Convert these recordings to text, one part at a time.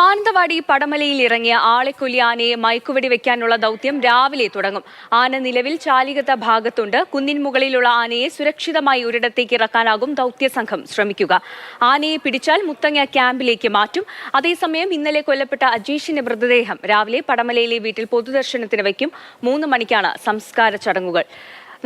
മാനന്തവാടി പടമലയിൽ ഇറങ്ങിയ ആളെക്കൊല്ലി ആനയെ മയക്കുവെടി വെക്കാനുള്ള ദൗത്യം രാവിലെ തുടങ്ങും. ആന നിലവിൽ ചാലികത്ത ഭാഗത്തുണ്ട്. കുന്നിൻ മുകളിലുള്ള ആനയെ സുരക്ഷിതമായി ഒരിടത്തേക്ക് ഇറക്കാനാകും ദൗത്യസംഘം ശ്രമിക്കുക. ആനയെ പിടിച്ചാൽ മുത്തങ്ങ ക്യാമ്പിലേക്ക് മാറ്റും. അതേസമയം ഇന്നലെ കൊല്ലപ്പെട്ട അജീഷിന്റെ മൃതദേഹം രാവിലെ പടമലയിലെ വീട്ടിൽ പൊതുദർശനത്തിന് വയ്ക്കും. മൂന്ന് മണിക്കാണ് സംസ്കാര ചടങ്ങുകൾ.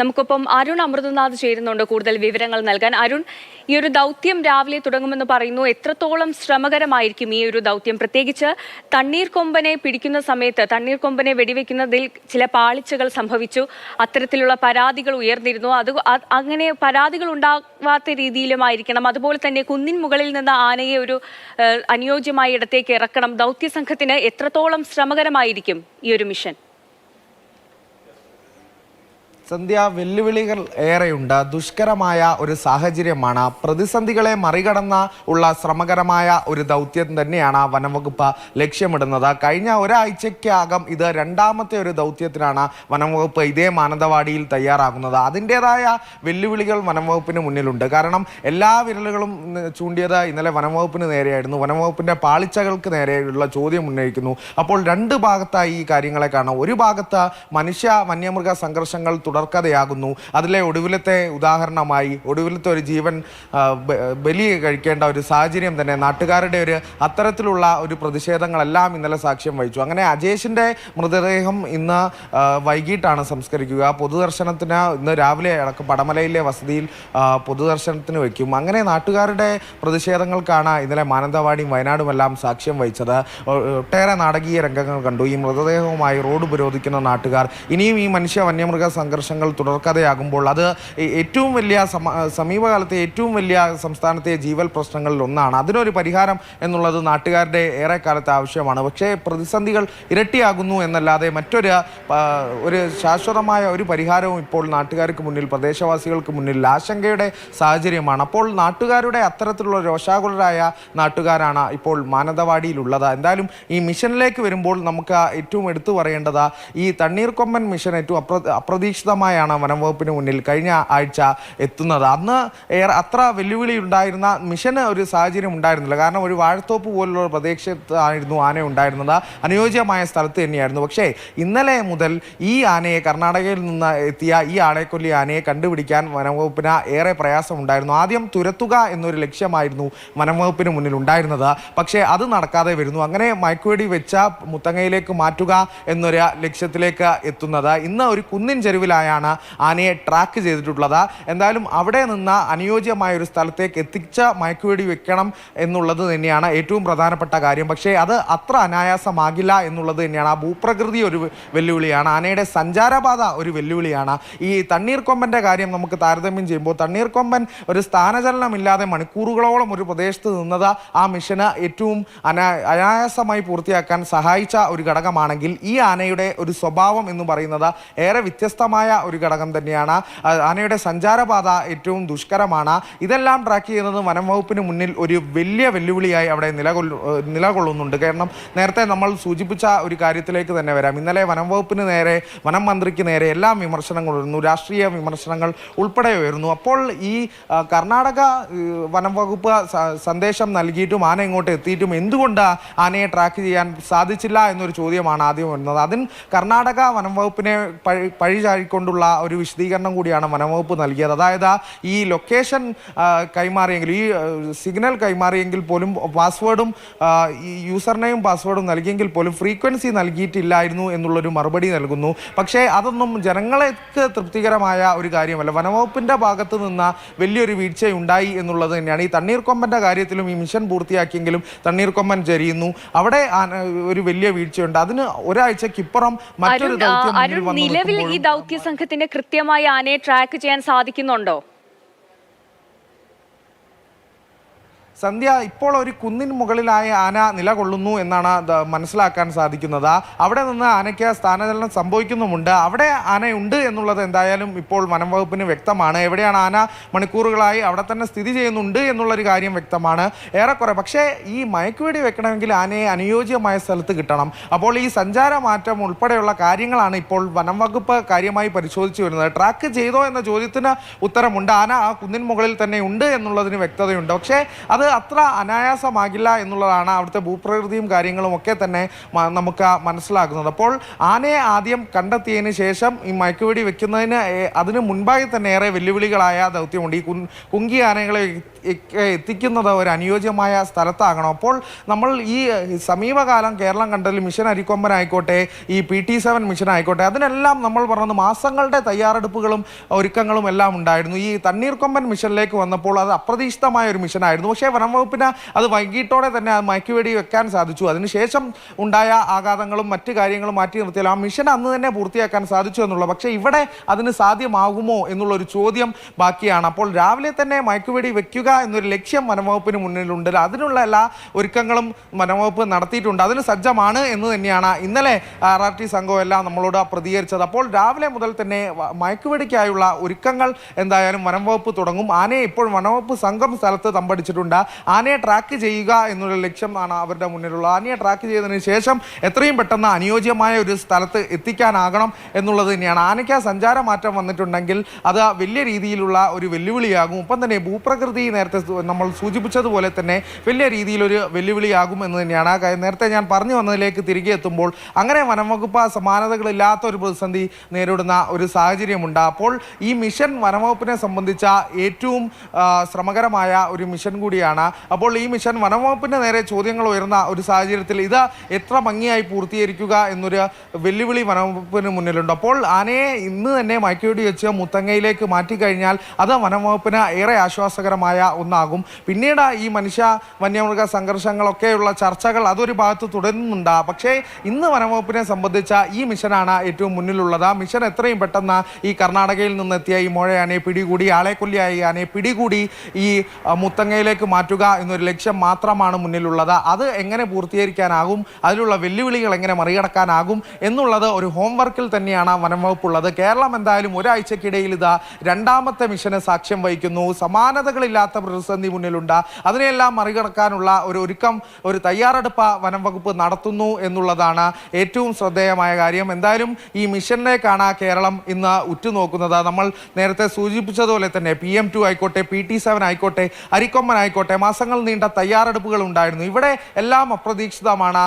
നമുക്കൊപ്പം അരുൺ അമൃതനാഥ് ചേരുന്നുണ്ട് കൂടുതൽ വിവരങ്ങൾ നൽകാൻ. അരുൺ ഈ ഒരു ദൗത്യം രാവിലെ തുടങ്ങുമെന്ന് പറയുന്നു. എത്രത്തോളം ശ്രമകരമായിരിക്കും ഈ ഒരു ദൗത്യം? പ്രത്യേകിച്ച് തണ്ണീർ കൊമ്പനെ പിടിക്കുന്ന സമയത്ത് തണ്ണീർ കൊമ്പനെ വെടിവെക്കുന്നതിൽ ചില പാളിച്ചകൾ സംഭവിച്ചു. അത്തരത്തിലുള്ള പരാതികൾ ഉയർന്നിരുന്നു. അത് അങ്ങനെ പരാതികൾ ഉണ്ടാവാത്ത രീതിയിലുമായിരിക്കണം. അതുപോലെ തന്നെ കുന്നിൻ മുകളിൽ നിന്ന് ആനയെ ഒരു അനുയോജ്യമായ ഇടത്തേക്ക് ഇറക്കണം. ദൗത്യ സംഘത്തിന് എത്രത്തോളം ശ്രമകരമായിരിക്കും ഈ ഒരു മിഷൻ? സന്ധ്യ വെല്ലുവിളികൾ ഏറെയുണ്ട്. ദുഷ്കരമായ ഒരു സാഹചര്യമാണ്. പ്രതിസന്ധികളെ മറികടന്ന ഉള്ള ശ്രമകരമായ ഒരു ദൗത്യം തന്നെയാണ് വനംവകുപ്പ് ലക്ഷ്യമിടുന്നത്. കഴിഞ്ഞ ഒരാഴ്ചയ്ക്കകം ഇത് രണ്ടാമത്തെ ഒരു ദൗത്യത്തിനാണ് വനംവകുപ്പ് ഇതേ മാനന്തവാടിയിൽ തയ്യാറാകുന്നത്. അതിന്റെതായ വെല്ലുവിളികൾ വനംവകുപ്പിന് മുന്നിലുണ്ട്. കാരണം എല്ലാ വിരലുകളും ചൂണ്ടിയത് ഇന്നലെ വനംവകുപ്പിന് നേരെയായിരുന്നു. വനംവകുപ്പിന്റെ പാളിച്ചകൾക്ക് നേരെയുള്ള ചോദ്യം ഉന്നയിക്കുന്നു. അപ്പോൾ രണ്ട് ഭാഗത്തായി ഈ കാര്യങ്ങളെ കാണാം. ഒരു ഭാഗത്ത് മനുഷ്യ വന്യമൃഗ സംഘർഷങ്ങൾ തുടർക്കഥയാകുന്നു അതിലെ ഒടുവിലത്തെ ഉദാഹരണമായി ഒടുവിലത്തെ ഒരു ജീവൻ ബലി കഴിക്കേണ്ട ഒരു സാഹചര്യം തന്നെ നാട്ടുകാരുടെ ഒരു അത്തരത്തിലുള്ള ഒരു പ്രതിഷേധങ്ങളെല്ലാം ഇന്നലെ സാക്ഷ്യം വഹിച്ചു. അങ്ങനെ അജേഷിന്റെ മൃതദേഹം ഇന്ന് വൈകിട്ടാണ് സംസ്കരിക്കുക. പൊതുദർശനത്തിന് ഇന്ന് രാവിലെ അടക്കം പടമലയിലെ വസതിയിൽ പൊതുദർശനത്തിന് വയ്ക്കും. അങ്ങനെ നാട്ടുകാരുടെ പ്രതിഷേധങ്ങൾക്കാണ് ഇന്നലെ മാനന്തവാടിയും വയനാടുമെല്ലാം സാക്ഷ്യം വഹിച്ചത്. ഒട്ടേറെ നാടകീയ രംഗങ്ങൾ കണ്ടു. ഈ മൃതദേഹവുമായി റോഡ് ഉപരോധിക്കുന്ന നാട്ടുകാർ ഇനിയും ഈ മനുഷ്യ വന്യമൃഗ സംഘർഷങ്ങൾ തുടർക്കഥയാകുമ്പോൾ അത് ഏറ്റവും വലിയ സമീപകാലത്തെ ഏറ്റവും വലിയ സംസ്ഥാനത്തെ ജീവൽ പ്രശ്നങ്ങളിൽ ഒന്നാണ്. അതിനൊരു പരിഹാരം എന്നുള്ളത് നാട്ടുകാരുടെ ഏറെക്കാലത്തെ ആവശ്യമാണ്. പക്ഷേ പ്രതിസന്ധികൾ ഇരട്ടിയാകുന്നു എന്നല്ലാതെ മറ്റൊരു ഒരു ശാശ്വതമായ ഒരു പരിഹാരവും ഇപ്പോൾ നാട്ടുകാർക്ക് മുന്നിൽ പ്രദേശവാസികൾക്ക് മുന്നിൽ ആശങ്കയുടെ സാഹചര്യമാണ്. അപ്പോൾ നാട്ടുകാരുടെ അത്തരത്തിലുള്ള രോഷാകുലരായ നാട്ടുകാരാണ് ഇപ്പോൾ മാനന്തവാടിയിലുള്ളത്. എന്തായാലും ഈ മിഷനിലേക്ക് വരുമ്പോൾ നമുക്ക് ഏറ്റവും എടുത്തു പറയേണ്ടത് ഈ തണ്ണീർക്കൊമ്പൻ മിഷൻ ഏറ്റവും അപ്ര വനം വനംവകുപ്പിന് മുന്നിൽ കഴിഞ്ഞ ആഴ്ച എത്തുന്നത്. അന്ന് ഏറെ അത്ര വെല്ലുവിളി ഉണ്ടായിരുന്ന മിഷന് ഒരു സാഹചര്യം ഉണ്ടായിരുന്നില്ല. കാരണം ഒരു വാഴത്തോപ്പ് പോലുള്ള പ്രദേശത്തായിരുന്നു ആന ഉണ്ടായിരുന്നത്. അനുയോജ്യമായ സ്ഥലത്ത് തന്നെയായിരുന്നു. പക്ഷേ ഇന്നലെ മുതൽ ഈ ആനയെ കർണാടകയിൽ നിന്ന് എത്തിയ ഈ ആളെക്കൊല്ലി ആനയെ കണ്ടുപിടിക്കാൻ വനംവകുപ്പിന് ഏറെ പ്രയാസമുണ്ടായിരുന്നു. ആദ്യം തുരത്തുക എന്നൊരു ലക്ഷ്യമായിരുന്നു വനംവകുപ്പിന് മുന്നിൽ ഉണ്ടായിരുന്നത്. പക്ഷേ അത് നടക്കാതെ വരുന്നു. അങ്ങനെ മയക്കുവെടി വെച്ച മുത്തങ്ങയിലേക്ക് മാറ്റുക എന്നൊരു ലക്ഷ്യത്തിലേക്ക് എത്തുന്നത്. ഇന്ന് ഒരു കുന്നിൻ ചെരുവിലായാണ് ആനയെ ട്രാക്ക് ചെയ്തിട്ടുള്ളത്. എന്തായാലും അവിടെ നിന്ന് അനുയോജ്യമായ ഒരു സ്ഥലത്തേക്ക് എത്തിച്ച മയക്കുവെടി വെക്കണം എന്നുള്ളത് തന്നെയാണ് ഏറ്റവും പ്രധാനപ്പെട്ട കാര്യം. പക്ഷേ അത് അത്ര അനായാസമാകില്ല എന്നുള്ളത് തന്നെയാണ്. ആ ഭൂപ്രകൃതി ഒരു വെല്ലുവിളിയാണ്. ആനയുടെ സഞ്ചാരപാത ഒരു വെല്ലുവിളിയാണ്. ഈ തണ്ണീർക്കൊമ്പന്റെ കാര്യം നമുക്ക് താരതമ്യം ചെയ്യുമ്പോൾ തണ്ണീർക്കൊമ്പൻ ഒരു സ്ഥാനചലനമില്ലാതെ മണിക്കൂറുകളോളം ഒരു പ്രദേശത്ത് നിന്നത് ആ മിഷന് ഏറ്റവും അനാ അനായാസമായി പൂർത്തിയാക്കാൻ സഹായിച്ച ഒരു ഘടകമാണെങ്കിൽ ഈ ആനയുടെ ഒരു സ്വഭാവം എന്ന് പറയുന്നത് ഏറെ വ്യത്യസ്തമായ ഒരു ഘടകം തന്നെയാണ്. ആനയുടെ സഞ്ചാരപാത ഏറ്റവും ദുഷ്കരമാണ്. ഇതെല്ലാം ട്രാക്ക് ചെയ്യുന്നത് വനം വകുപ്പിന് മുന്നിൽ ഒരു വലിയ വെല്ലുവിളിയായി അവിടെ നിലകൊള്ളു നിലകൊള്ളുന്നുണ്ട്. കാരണം നേരത്തെ നമ്മൾ സൂചിപ്പിച്ച ഒരു കാര്യത്തിലേക്ക് തന്നെ വരാം. ഇന്നലെ വനം വകുപ്പിന് നേരെ വനം മന്ത്രിക്ക് നേരെ എല്ലാം വിമർശനങ്ങൾ ഉയർന്നു. രാഷ്ട്രീയ വിമർശനങ്ങൾ ഉൾപ്പെടെ ഉയർന്നു. അപ്പോൾ ഈ കർണാടക വനം വകുപ്പ് സന്ദേശം നൽകിയിട്ടും ആന ഇങ്ങോട്ട് എത്തിയിട്ടും എന്തുകൊണ്ട് ആനയെ ട്രാക്ക് ചെയ്യാൻ സാധിച്ചില്ല എന്നൊരു ചോദ്യമാണ് ആദ്യം വരുന്നത് അതിന് കർണാടക വനം വകുപ്പിനെ പഴി പഴി ചാരിക്കൊണ്ടുള്ള ഒരു വിശദീകരണം കൂടിയാണ് വനംവകുപ്പ് നൽകിയത്. അതായത് ഈ ലൊക്കേഷൻ കൈമാറിയെങ്കിൽ ഈ സിഗ്നൽ കൈമാറിയെങ്കിൽ പോലും പാസ്വേഡും യൂസർ നെയും പാസ്വേഡും നൽകിയെങ്കിൽ പോലും ഫ്രീക്വൻസി നൽകിയിട്ടില്ലായിരുന്നു എന്നുള്ളൊരു മറുപടി നൽകുന്നു. പക്ഷേ അതൊന്നും ജനങ്ങൾക്ക് തൃപ്തികരമായ ഒരു കാര്യമല്ല. വനംവകുപ്പിന്റെ ഭാഗത്ത് നിന്ന് വലിയൊരു വീഴ്ച ഉണ്ടായി എന്നുള്ളത് തന്നെയാണ്. ഈ തണ്ണീർക്കൊമ്പന്റെ കാര്യത്തിലും ഈ മിഷൻ പൂർത്തിയാക്കിയെങ്കിലും തണ്ണീർക്കൊമ്പൻ ചരിയുന്നു. അവിടെ ഒരു വലിയ വീഴ്ചയുണ്ട്. അതിന് ഒരാഴ്ചക്കിപ്പുറം മറ്റൊരു ദൗത്യം നിലവിൽ ഈ ദൗത്യ സംഘത്തിന് കൃത്യമായി ആനയെ ട്രാക്ക് ചെയ്യാൻ സാധിക്കുന്നുണ്ടോ? സന്ധ്യ ഇപ്പോൾ ഒരു കുന്നിൻ മുകളിലായി ആന നിലകൊള്ളുന്നു എന്നാണ് മനസ്സിലാക്കാൻ സാധിക്കുന്നത്. അവിടെ നിന്ന് ആനയ്ക്ക് സ്ഥാനചലനം സംഭവിക്കുന്നുമുണ്ട്. അവിടെ ആനയുണ്ട് എന്നുള്ളത് എന്തായാലും ഇപ്പോൾ വനം വകുപ്പിന് വ്യക്തമാണ്. എവിടെയാണ് ആന മണിക്കൂറുകളായി അവിടെ തന്നെ സ്ഥിതി ചെയ്യുന്നുണ്ട് എന്നുള്ളൊരു കാര്യം വ്യക്തമാണ്. ഏറെക്കുറെ പക്ഷേ ഈ മയക്കുവേടി വെക്കണമെങ്കിൽ ആനയെ അനുയോജ്യമായ സ്ഥലത്ത് കിട്ടണം. അപ്പോൾ ഈ സഞ്ചാര മാറ്റം ഉൾപ്പെടെയുള്ള കാര്യങ്ങളാണ് ഇപ്പോൾ വനംവകുപ്പ് കാര്യമായി പരിശോധിച്ചു വരുന്നത്. ട്രാക്ക് ചെയ്തോ എന്ന ചോദ്യത്തിന് ഉത്തരമുണ്ട്. ആന ആ കുന്നിൻ മുകളിൽ തന്നെ ഉണ്ട് എന്നുള്ളതിന് വ്യക്തതയുണ്ട്. പക്ഷേ അത് അത്ര അനായാസമാകില്ല എന്നുള്ളതാണ് അവിടുത്തെ ഭൂപ്രകൃതിയും കാര്യങ്ങളും ഒക്കെ തന്നെ നമുക്ക് മനസ്സിലാക്കുന്നത് അപ്പോൾ ആനയെ ആദ്യം കണ്ടെത്തിയതിന് ശേഷം ഈ മയക്കുവെടി വെക്കുന്നതിന് അതിന് മുൻപായി തന്നെ ഏറെ വെല്ലുവിളികളായ ദൗത്യമുണ്ട്. ഈ കുങ്കി ആനകളെ എത്തിക്കുന്നത് ഒരു അനുയോജ്യമായ സ്ഥലത്താകണം. അപ്പോൾ നമ്മൾ ഈ സമീപകാലം കേരളം കണ്ടതിൽ മിഷൻ അരിക്കൊമ്പൻ ആയിക്കോട്ടെ ഈ പി ടി സെവൻ മിഷൻ ആയിക്കോട്ടെ അതിനെല്ലാം നമ്മൾ പറഞ്ഞത് മാസങ്ങളുടെ തയ്യാറെടുപ്പുകളും ഒരുക്കങ്ങളും എല്ലാം ഉണ്ടായിരുന്നു. ഈ തണ്ണീർക്കൊമ്പൻ മിഷനിലേക്ക് വന്നപ്പോൾ അത് അപ്രതീക്ഷിതമായ ഒരു മിഷനായിരുന്നു. പക്ഷേ വനം വകുപ്പിന് അത് വൈകിട്ടോടെ തന്നെ മയക്കുവെടി വെക്കാൻ സാധിച്ചു. അതിനുശേഷം ഉണ്ടായ ആഘാതങ്ങളും മറ്റു കാര്യങ്ങളും മാറ്റി നിർത്തിയാൽ ആ മിഷൻ അന്ന് തന്നെ പൂർത്തിയാക്കാൻ സാധിച്ചു എന്നുള്ളത് പക്ഷേ ഇവിടെ അതിന് സാധ്യമാകുമോ എന്നുള്ളൊരു ചോദ്യം ബാക്കിയാണ്. അപ്പോൾ രാവിലെ തന്നെ മയക്കുവെടി വെക്കുക എന്നൊരു ലക്ഷ്യം വനംവകുപ്പിന് മുന്നിലുണ്ട്. അതിനുള്ള എല്ലാ ഒരുക്കങ്ങളും വനംവകുപ്പ് നടത്തിയിട്ടുണ്ട്. അതിന് സജ്ജമാണ് എന്ന് തന്നെയാണ് ഇന്നലെ ആർ ആർ ടി സംഘം എല്ലാം നമ്മളോട് പ്രതികരിച്ചത്. അപ്പോൾ രാവിലെ മുതൽ തന്നെ മയക്കുവെടിക്കായുള്ള ഒരുക്കങ്ങൾ എന്തായാലും വനംവകുപ്പ് തുടങ്ങും. ആനയെ ഇപ്പോൾ വനംവകുപ്പ് സംഘം സ്ഥലത്ത് തമ്പടിച്ചിട്ടുണ്ട്. ആനയെ ട്രാക്ക് ചെയ്യുക എന്നുള്ള ലക്ഷ്യമാണ് അവരുടെ മുന്നിലുള്ളത്. ആനയെ ട്രാക്ക് ചെയ്തതിന് ശേഷം എത്രയും പെട്ടെന്ന് അനുയോജ്യമായ ഒരു സ്ഥലത്ത് എത്തിക്കാനാകണം എന്നുള്ളത് തന്നെയാണ്. ആനയ്ക്ക് സഞ്ചാര മാറ്റം വന്നിട്ടുണ്ടെങ്കിൽ അത് വലിയ രീതിയിലുള്ള ഒരു വെല്ലുവിളിയാകും. ഒപ്പം തന്നെ ഭൂപ്രകൃതി നേരത്തെ നമ്മൾ സൂചിപ്പിച്ചതുപോലെ തന്നെ വലിയ രീതിയിലൊരു വെല്ലുവിളിയാകും എന്ന് തന്നെയാണ്. ആ നേരത്തെ ഞാൻ പറഞ്ഞു വന്നതിലേക്ക് തിരികെ എത്തുമ്പോൾ അങ്ങനെ വനംവകുപ്പ് സമാനതകളില്ലാത്ത ഒരു പ്രതിസന്ധി നേരിടുന്ന ഒരു സാഹചര്യമുണ്ട്. അപ്പോൾ ഈ മിഷൻ വനംവകുപ്പിനെ സംബന്ധിച്ച ഏറ്റവും ആ, ശ്രമകരമായ ഒരു മിഷൻ കൂടിയാണ് അപ്പോൾ ഈ മിഷൻ വനംവകുപ്പിന്റെ നേരെ ചോദ്യങ്ങൾ ഉയർന്ന ഒരു സാഹചര്യത്തിൽ ഇത് എത്ര ഭംഗിയായി പൂർത്തീകരിക്കുക എന്നൊരു വെല്ലുവിളി വനംവകുപ്പിന് മുന്നിലുണ്ട്. അപ്പോൾ ആനയെ ഇന്ന് തന്നെ മയക്കുവെടി വെച്ച് മുത്തങ്ങയിലേക്ക് മാറ്റിക്കഴിഞ്ഞാൽ അത് വനംവകുപ്പിന് ഏറെ ആശ്വാസകരമായ ഒന്നാകും. പിന്നീട് ഈ മനുഷ്യ വന്യമൃഗ സംഘർഷങ്ങളൊക്കെയുള്ള ചർച്ചകൾ അതൊരു ഭാഗത്ത് തുടരുന്നുണ്ട്. പക്ഷേ ഇന്ന് വനംവകുപ്പിനെ സംബന്ധിച്ച ഈ മിഷനാണ് ഏറ്റവും മുന്നിലുള്ളത്. മിഷൻ എത്രയും പെട്ടെന്ന് ഈ കർണാടകയിൽ നിന്നെത്തിയ ഈ മോഴയാനയെ പിടികൂടി ആളെ കൊല്ലിയായി ആനയെ പിടികൂടി ഈ മുത്തങ്ങയിലേക്ക് മുത്തങ്ങയിലേക്ക് മാറ്റുക എന്നൊരു ലക്ഷ്യം മാത്രമാണ് മുന്നിലുള്ളത്. അത് എങ്ങനെ പൂർത്തീകരിക്കാനാകും? അതിലുള്ള വെല്ലുവിളികൾ എങ്ങനെ മറികടക്കാനാകും? എന്നുള്ളത് ഒരു ഹോംവർക്കിൽ തന്നെയാണ് വനം വകുപ്പുള്ളത്. കേരളം എന്തായാലും ഒരാഴ്ചക്കിടയിൽ ഇതാ രണ്ടാമത്തെ മിഷന് സാക്ഷ്യം വഹിക്കുന്നു. സമാനതകളില്ലാത്ത പ്രതിസന്ധി മുന്നിലുണ്ട്. അതിനെയെല്ലാം മറികടക്കാനുള്ള ഒരു ഒരുക്കം ഒരു തയ്യാറെടുപ്പ് വനംവകുപ്പ് നടത്തുന്നു എന്നുള്ളതാണ് ഏറ്റവും ശ്രദ്ധേയമായ കാര്യം. എന്തായാലും ഈ മിഷനിലേക്കാണ് കേരളം ഇന്ന് ഉറ്റുനോക്കുന്നത്. നമ്മൾ നേരത്തെ സൂചിപ്പിച്ചതുപോലെ തന്നെ പി എം ടു ആയിക്കോട്ടെ പി ടി സെവൻ ആയിക്കോട്ടെ അരിക്കൊമ്പൻ ആയിക്കോട്ടെ മാസങ്ങൾ നീണ്ട തയ്യാറെടുപ്പുകൾ ഉണ്ടായിരുന്നു. ഇവിടെ എല്ലാം അപ്രതീക്ഷിതമാണ്.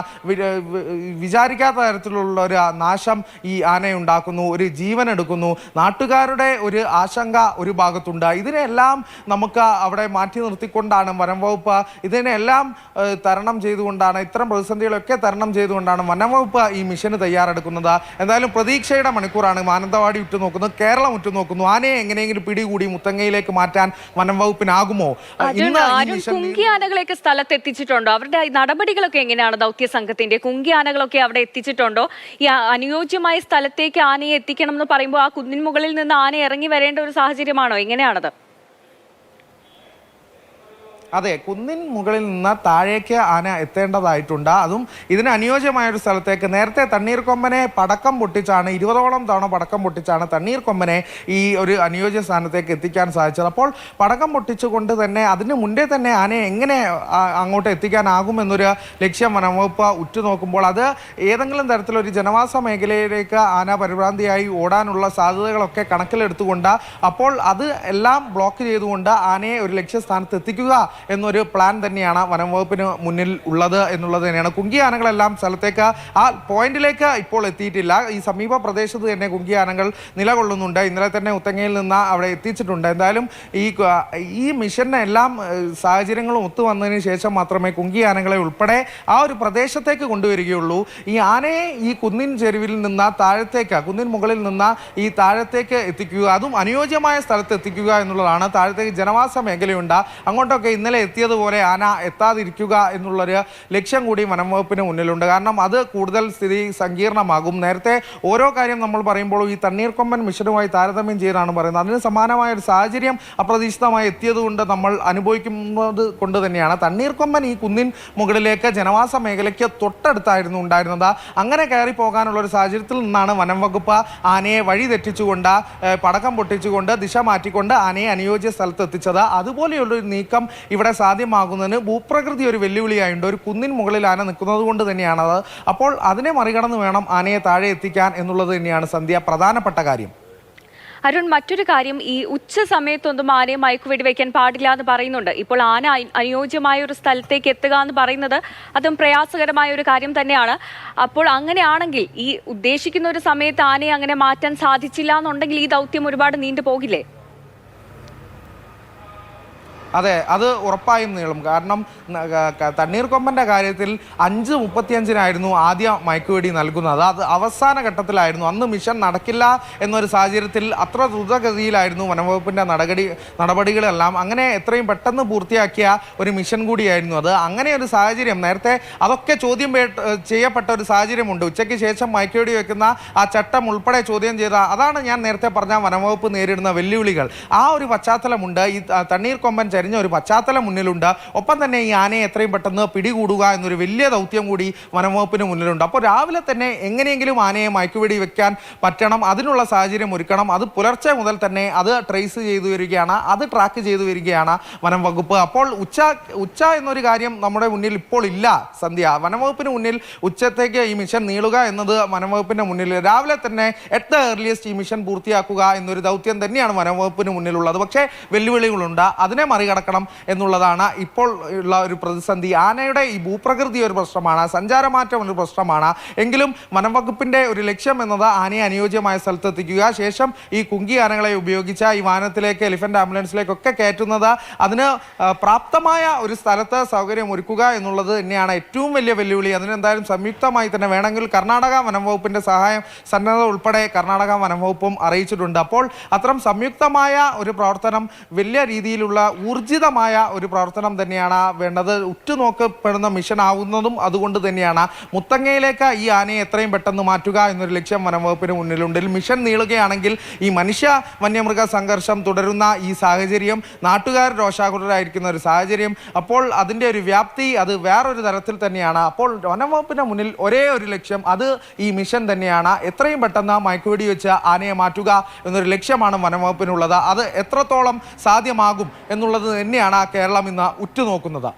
വിചാരിക്കാത്ത തരത്തിലുള്ള ഒരു നാശം ഈ ആന ഉണ്ടാക്കുന്നു ഒരു ജീവൻ എടുക്കുന്നു നാട്ടുകാരുടെ ഒരു ആശങ്ക ഒരു ഭാഗത്തുണ്ട്. ഇതിനെല്ലാം നമുക്ക് അവിടെ മാറ്റി നിർത്തിക്കൊണ്ടാണ് വനം വകുപ്പ് ഇതിനെല്ലാം തരണം ചെയ്തുകൊണ്ടാണ് ഇത്തരം പ്രതിസന്ധികളൊക്കെ തരണം ചെയ്തുകൊണ്ടാണ് വനം വകുപ്പ് ഈ മിഷന് തയ്യാറെടുക്കുന്നത്. എന്തായാലും പ്രതീക്ഷയുടെ മണിക്കൂറാണ്. മാനന്തവാടി ഉറ്റുനോക്കുന്നത് കേരളം ഉറ്റുനോക്കുന്നു. ആനയെ എങ്ങനെയെങ്കിലും പിടികൂടി മുത്തങ്ങയിലേക്ക് മാറ്റാൻ വനംവകുപ്പിനാകുമോ ഇന്ന് ഈ അരുൺ മിഷൻ കുങ്കി ആനകളെയൊക്കെ സ്ഥലത്ത് എത്തിച്ചിട്ടുണ്ടോ അവരുടെ നടപടികളൊക്കെ എങ്ങനെയാണ്? ദൗത്യ സംഘത്തിന്റെ കുങ്കിയാനകളൊക്കെ അവിടെ എത്തിച്ചിട്ടുണ്ടോ? ഈ അനുയോജ്യമായ സ്ഥലത്തേക്ക് ആനയെ എത്തിക്കണം എന്ന് പറയുമ്പോൾ ആ കുന്നിൻ മുകളിൽ നിന്ന് ആന ഇറങ്ങി വരേണ്ട ഒരു സാഹചര്യമാണോ? എങ്ങനെയാണത്? അതെ കുന്നിൻ മുകളിൽ നിന്ന് താഴേക്ക് ആന എത്തേണ്ടതായിട്ടുണ്ട്. അതും ഇതിന് അനുയോജ്യമായ ഒരു സ്ഥലത്തേക്ക്. നേരത്തെ തണ്ണീർക്കൊമ്പനെ പടക്കം പൊട്ടിച്ചാണ് ഇരുപതോളം തവണ പടക്കം പൊട്ടിച്ചാണ് തണ്ണീർക്കൊമ്പനെ ഈ ഒരു അനുയോജ്യ സ്ഥാനത്തേക്ക് എത്തിക്കാൻ സാധിച്ചത്. അപ്പോൾ പടക്കം പൊട്ടിച്ചുകൊണ്ട് തന്നെ അതിന് മുന്നേ തന്നെ ആനയെ എങ്ങനെ അങ്ങോട്ട് എത്തിക്കാനാകുമെന്നൊരു ലക്ഷ്യം വനംവകുപ്പ് ഉറ്റുനോക്കുമ്പോൾ അത് ഏതെങ്കിലും തരത്തിലൊരു ജനവാസ മേഖലയിലേക്ക് ആന പരിഭ്രാന്തിയായി ഓടാനുള്ള സാധ്യതകളൊക്കെ കണക്കിലെടുത്തുകൊണ്ട് അപ്പോൾ അത് എല്ലാം ബ്ലോക്ക് ചെയ്തുകൊണ്ട് ആനയെ ഒരു ലക്ഷ്യസ്ഥാനത്ത് എത്തിക്കുക എന്നൊരു പ്ലാൻ തന്നെയാണ് വനംവകുപ്പിന് മുന്നിൽ ഉള്ളത് എന്നുള്ളത് തന്നെയാണ്. കുങ്കി ആനകളെല്ലാം സ്ഥലത്തേക്ക് ആ പോയിന്റിലേക്ക് ഇപ്പോൾ എത്തിയിട്ടില്ല. ഈ സമീപ പ്രദേശത്ത് തന്നെ കുങ്കി ആനകൾ നിലകൊള്ളുന്നുണ്ട്. ഇന്നലെ തന്നെ ഉത്തങ്ങയിൽ നിന്ന് അവിടെ എത്തിച്ചിട്ടുണ്ട്. എന്തായാലും ഈ ഈ മിഷന്റെ എല്ലാം സാഹചര്യങ്ങളും ഒത്തു വന്നതിന് ശേഷം മാത്രമേ കുങ്കി ആനകളെ ഉൾപ്പെടെ ആ ഒരു പ്രദേശത്തേക്ക് കൊണ്ടുവരികയുള്ളൂ. ഈ ആനയെ ഈ കുന്നിൻ ചെരുവിൽ നിന്ന് താഴത്തേക്ക് കുന്നിൻ മുകളിൽ നിന്ന് ഈ താഴത്തേക്ക് എത്തിക്കുക അതും അനുയോജ്യമായ സ്ഥലത്ത് എത്തിക്കുക എന്നുള്ളതാണ്. താഴത്തേക്ക് ജനവാസ മേഖലയുണ്ട്. അങ്ങോട്ടൊക്കെ ഇന്നലെ എത്തിയതുപോലെ ആന എത്താതിരിക്കുക എന്നുള്ളൊരു ലക്ഷ്യം കൂടി വനംവകുപ്പിന് മുന്നിലുണ്ട്. കാരണം അത് കൂടുതൽ സ്ഥിതി സങ്കീർണമാകും. നേരത്തെ ഓരോ കാര്യം നമ്മൾ പറയുമ്പോൾ ഈ തണ്ണീർക്കൊമ്പൻ മിഷനുമായി താരതമ്യം ചെയ്യാനാണ് പറയുന്നത്. അതിന് സമാനമായ ഒരു സാഹചര്യം അപ്രതീക്ഷിതമായി എത്തിയതുകൊണ്ട് നമ്മൾ അനുഭവിക്കുന്നത് കൊണ്ട് തന്നെയാണ്. തണ്ണീർക്കൊമ്പൻ ഈ കുന്നിൻ മുകളിലേക്ക് ജനവാസ മേഖലയ്ക്ക് തൊട്ടടുത്തായിരുന്നു ഉണ്ടായിരുന്നത്. അങ്ങനെ കയറി പോകാനുള്ള ഒരു സാഹചര്യത്തിൽ നിന്നാണ് വനംവകുപ്പ് ആനയെ വഴി തെറ്റിച്ചുകൊണ്ട് പടക്കം പൊട്ടിച്ചുകൊണ്ട് ദിശ മാറ്റിക്കൊണ്ട് ആനയെ അനുയോജ്യ സ്ഥലത്ത് എത്തിച്ചത് അതുപോലെയുള്ളൊരു നീക്കം ഇവിടെ സാധ്യമാകുന്നതിന് ഭൂപ്രകൃതി ഒരു വെല്ലുവിളിയായുണ്ട്. ഒരു കുന്നിൻ മുകളിൽ ആന നിൽക്കുന്നത് കൊണ്ട് തന്നെയാണത് അപ്പോൾ അതിനെ മറികടന്ന് വേണം ആനയെ താഴെ എത്തിക്കാൻ എന്നുള്ളത് തന്നെയാണ് സന്ധ്യ പ്രധാനപ്പെട്ട കാര്യം. അരുൺ മറ്റൊരു കാര്യം ഈ ഉച്ച സമയത്തൊന്നും ആനയെ മയക്കുവെടി വെക്കാൻ പാടില്ല എന്ന് പറയുന്നുണ്ട്. ഇപ്പോൾ ആന അനുയോജ്യമായ ഒരു സ്ഥലത്തേക്ക് എത്തുക എന്ന് പറയുന്നത് അതും പ്രയാസകരമായ ഒരു കാര്യം തന്നെയാണ്. അപ്പോൾ അങ്ങനെയാണെങ്കിൽ ഈ ഉദ്ദേശിക്കുന്ന ഒരു സമയത്ത് ആനയെ അങ്ങനെ മാറ്റാൻ സാധിച്ചില്ല എന്നുണ്ടെങ്കിൽ ഈ ദൗത്യം ഒരുപാട് നീണ്ടു പോകില്ലേ അതെ അത് ഉറപ്പായും നീളും. കാരണം തണ്ണീർക്കൊമ്പന്റെ കാര്യത്തിൽ അഞ്ച് മുപ്പത്തിയഞ്ചിനായിരുന്നു ആദ്യ മയക്കുവെടി നൽകുന്നത്. അത് അവസാന ഘട്ടത്തിലായിരുന്നു. അന്ന് മിഷൻ നടക്കില്ല എന്നൊരു സാഹചര്യത്തിൽ അത്ര ദ്രുതഗതിയിലായിരുന്നു വനംവകുപ്പിന്റെ നടപടി നടപടികളെല്ലാം. അങ്ങനെ എത്രയും പെട്ടെന്ന് പൂർത്തിയാക്കിയ ഒരു മിഷൻ കൂടിയായിരുന്നു അത്. അങ്ങനെ ഒരു സാഹചര്യം നേരത്തെ അതൊക്കെ ചോദ്യം ചെയ്യപ്പെട്ട ഒരു സാഹചര്യമുണ്ട്. ഉച്ചയ്ക്ക് ശേഷം മയക്കുവെടി വെക്കുന്ന ആ ചട്ടം ഉൾപ്പെടെ ചോദ്യം ചെയ്ത അതാണ് ഞാൻ നേരത്തെ പറഞ്ഞ വനംവകുപ്പ് നേരിടുന്ന വെല്ലുവിളികൾ. ആ ഒരു പശ്ചാത്തലമുണ്ട്. ഈ തണ്ണീർക്കൊമ്പൻ ചരിഞ്ഞ ഒരു പശ്ചാത്തലം മുന്നിലുണ്ട്. ഒപ്പം തന്നെ ഈ ആനയെ എത്രയും പെട്ടെന്ന് പിടികൂടുക എന്നൊരു വലിയ ദൗത്യം കൂടി വനംവകുപ്പിന് മുന്നിലുണ്ട്. അപ്പോൾ രാവിലെ തന്നെ എങ്ങനെയെങ്കിലും ആനയെ മയക്കുവെടി വെക്കാൻ പറ്റണം അതിനുള്ള സാഹചര്യം ഒരുക്കണം അത് പുലർച്ചെ മുതൽ തന്നെ അത് ട്രേസ് ചെയ്തു വരികയാണ് അത് ട്രാക്ക് ചെയ്തു വരികയാണ് വനം വകുപ്പ് അപ്പോൾ ഉച്ച ഉച്ച എന്നൊരു കാര്യം നമ്മുടെ മുന്നിൽ ഇപ്പോൾ ഇല്ല സന്ധ്യ. വനംവകുപ്പിന് മുന്നിൽ ഉച്ചത്തേക്ക് ഈ മിഷൻ നീളുക എന്നത് വനംവകുപ്പിന്റെ മുന്നിൽ. രാവിലെ തന്നെ എട്ട് ഏർലിയസ്റ്റ് ഈ മിഷൻ പൂർത്തിയാക്കുക എന്നൊരു ദൗത്യം തന്നെയാണ് വനംവകുപ്പിന് മുന്നിലുള്ളത്. പക്ഷേ വെല്ലുവിളികളുണ്ട്. അതിനെ മറികടക്കണം എന്നുള്ളതാണ് ഇപ്പോൾ ഉള്ള ഒരു പ്രതിസന്ധി. ആനയുടെ ഈ ഭൂപ്രകൃതി ഒരു പ്രശ്നമാണ് സഞ്ചാരമാറ്റം ഒരു പ്രശ്നമാണ്. എങ്കിലും വനം വകുപ്പിന്റെ ഒരു ലക്ഷ്യം എന്നത് ആനയെ അനുയോജ്യമായ സ്ഥലത്ത് എത്തിക്കുക. ശേഷം ഈ കുങ്കി ആനകളെ ഉപയോഗിച്ച ഈ വാനത്തിലേക്ക് എലിഫന്റ് ആംബുലൻസിലേക്കൊക്കെ കയറ്റുന്നത് അതിന് പ്രാപ്തമായ ഒരു സ്ഥലത്ത് സൗകര്യം ഒരുക്കുക എന്നുള്ളത് തന്നെയാണ് ഏറ്റവും വലിയ വെല്ലുവിളി. അതിനെന്തായാലും സംയുക്തമായി തന്നെ വേണമെങ്കിൽ കർണാടക വനം വകുപ്പിന്റെ സഹായം സന്നദ്ധ ഉൾപ്പെടെ കർണാടക വനം വകുപ്പും അറിയിച്ചിട്ടുണ്ട്. അപ്പോൾ അത്തരം സംയുക്തമായ ഒരു പ്രവർത്തനം വലിയ രീതിയിലുള്ള ഊർജിതമായ ഒരു പ്രവർത്തനം തന്നെയാണ് വേണ്ടത്. ഉറ്റുനോക്കപ്പെടുന്ന മിഷൻ ആവുന്നതും അതുകൊണ്ട് തന്നെയാണ്. മുത്തങ്ങയിലേക്ക് ഈ ആനയെ എത്രയും പെട്ടെന്ന് മാറ്റുക എന്നൊരു ലക്ഷ്യം വനംവകുപ്പിന് മുന്നിലുണ്ട്. മിഷൻ നീളുകയാണെങ്കിൽ ഈ മനുഷ്യ വന്യമൃഗ സംഘർഷം തുടരുന്ന ഈ സാഹചര്യം നാട്ടുകാർ രോഷാകുലരായിരിക്കുന്ന ഒരു സാഹചര്യം അപ്പോൾ അതിന്റെ ഒരു വ്യാപ്തി അത് വേറൊരു തരത്തിൽ തന്നെയാണ്. അപ്പോൾ വനംവകുപ്പിന് മുന്നിൽ ഒരേ ഒരു ലക്ഷ്യം അത് ഈ മിഷൻ തന്നെയാണ്. എത്രയും പെട്ടെന്ന് മയക്കുവെടി വെച്ച് ആനയെ മാറ്റുക എന്നൊരു ലക്ഷ്യമാണ് വനംവകുപ്പിനുള്ളത്. അത് എത്രത്തോളം സാധ്യമാകും എന്നുള്ളത് തന്നെയാണ് ആ കേരളം ഇന്ന് ഉറ്റുനോക്കുന്നത്.